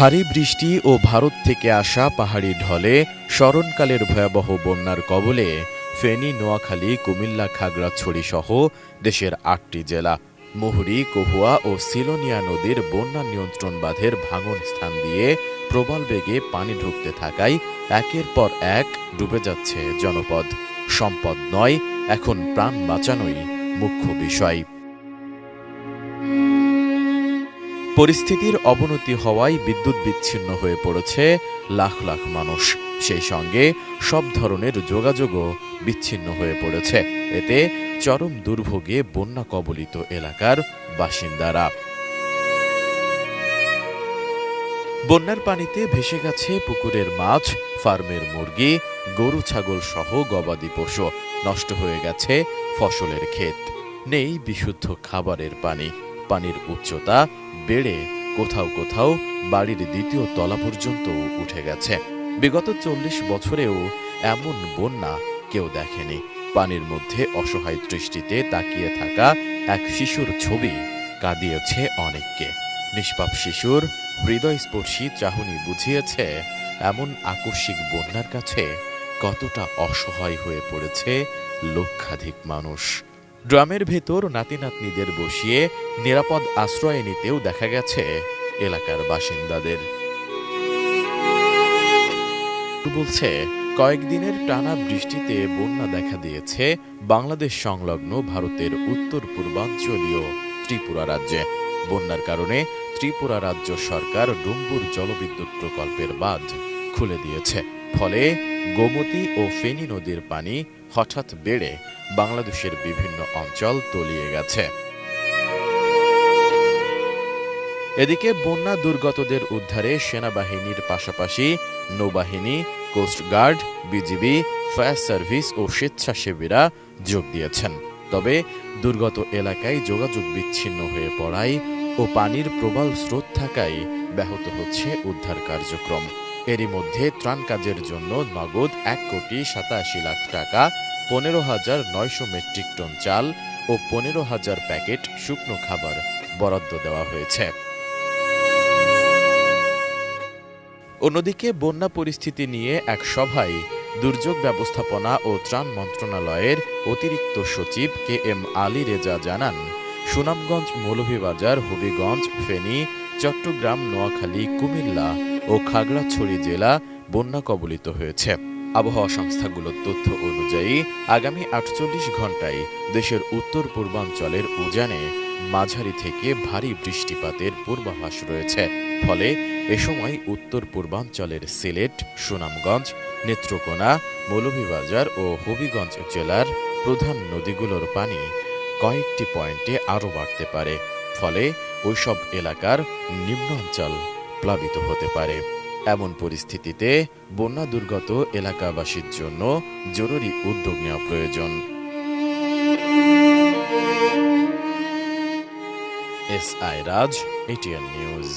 ভারী বৃষ্টি ও ভারত থেকে আসা পাহাড়ি ঢলে স্মরণকালের ভয়াবহ বন্যার কবলে ফেনী, নোয়াখালী, কুমিল্লা, খাগড়াছড়ি সহ দেশের আটটি জেলা, মুহুরী, কহুয়া ও সিলোনিয়া নদীর বন্যা নিয়ন্ত্রণ বাঁধের ভাঙন স্থান দিয়ে প্রবল বেগে পানি ঢুকতে থাকায় একের পর এক ডুবে যাচ্ছে জনপদ। সম্পদ নয়, এখন প্রাণ বাঁচানোই মুখ্য বিষয়। পরিস্থিতির অবনতি হওয়ায় বিদ্যুৎ বিচ্ছিন্ন হয়ে পড়েছে লাখ লাখ মানুষ। সেই সঙ্গে সব ধরনের যোগাযোগও বিচ্ছিন্ন হয়ে পড়েছে। এতে চরম দুর্ভোগে বন্যা কবলিত এলাকার বাসিন্দারা। বন্যার পানিতে ভেসে গেছে পুকুরের মাছ, ফার্মের মুরগি, গরু ছাগল সহ গবাদি পশু। নষ্ট হয়ে গেছে ফসলের ক্ষেত। নেই বিশুদ্ধ খাবারের পানি। পানির উচ্চতা বেড়ে কোথাও কোথাও বাড়ির দ্বিতীয় তলা পর্যন্ত উঠে গেছে। বিগত চল্লিশ বছরেও এমন বন্যা কেউ দেখেনি। পানির মধ্যে অসহায় দৃষ্টিতে তাকিয়ে থাকা এক শিশুর ছবি কাঁদিয়েছে অনেককে। নিষ্পাপ শিশুর হৃদয়স্পর্শী চাহনি বুঝিয়েছে, এমন আকস্মিক বন্যার কাছে কতটা অসহায় হয়ে পড়েছে লক্ষাধিক মানুষ। ড্রামের ভেতর নাতি নাতনিদের বসিয়ে নিরাপদ আশ্রয় নিতেও দেখা গেছে এলাকার বাসিন্দাদের। বলছে, কয়েকদিনের টানা বৃষ্টিতে বন্যা দেখা দিয়েছে বাংলাদেশ সংলগ্ন ভারতের উত্তর পূর্বাঞ্চলীয় ত্রিপুরা রাজ্যে। বন্যার কারণে ত্রিপুরা রাজ্য সরকার ডুম্বুর জলবিদ্যুৎ প্রকল্পের বাঁধ খুলে দিয়েছে। ফলে গোমতী ও ফেনী নদীর পানি হঠাৎ বেড়ে বাংলাদেশের বিভিন্ন অঞ্চল তলিয়ে গেছে। এদিকে বন্যা দুর্গতদের উদ্ধারে সেনাবাহিনীর পাশাপাশি নৌবাহিনী coast guard BGB, fire service ও স্বেচ্ছাসেবীরা যোগ দিয়েছেন। তবে দুর্গত এলাকায় যোগাযোগ বিচ্ছিন্ন হয়ে পড়ায় ও পানির প্রবল স্রোত থাকায় ব্যাহত হচ্ছে উদ্ধার কার্যক্রম। এরই মধ্যে ত্রাণ কাজের জন্য নগদ এক কোটি সাতাশি লাখ টাকা, পনেরো হাজার নয়শো মেট্রিক টন চাল ও পনেরো হাজার প্যাকেট শুকনো খাবার বরাদ্দ দেওয়া হয়েছে। অন্যদিকে বন্যা পরিস্থিতি নিয়ে এক সভায় দুর্যোগ ব্যবস্থাপনা ও ত্রাণ মন্ত্রণালয়ের অতিরিক্ত সচিব কে এম আলী রেজা জানান, সুনামগঞ্জ মৌলভীবাজার, হবিগঞ্জ, ফেনী, চট্টগ্রাম, নোয়াখালী, কুমিল্লা ও খাগড়াছড়ি জেলা বন্যা কবলিত হয়েছে। আবহাওয়া সংস্থাগুলোর তথ্য অনুযায়ী, আগামী আটচল্লিশ ঘন্টায় দেশের উত্তর পূর্বাঞ্চলের উজানে মাঝারি থেকে ভারী বৃষ্টিপাতের পূর্বাভাস রয়েছে। ফলে এ সময় উত্তর পূর্বাঞ্চলের সিলেট, সুনামগঞ্জ, নেত্রকোনা, মৌলভীবাজার ও হবিগঞ্জ জেলার প্রধান নদীগুলোর পানি কয়েকটি পয়েন্টে আরও বাড়তে পারে। ফলে ওইসব এলাকার নিম্নাঞ্চল প্লাবিত হতে পারে। এমন পরিস্থিতিতে বন্যা দুর্গত এলাকাবাসীর জন্য জরুরি উদ্যোগ নেওয়া প্রয়োজন। S I Raj, ATN news.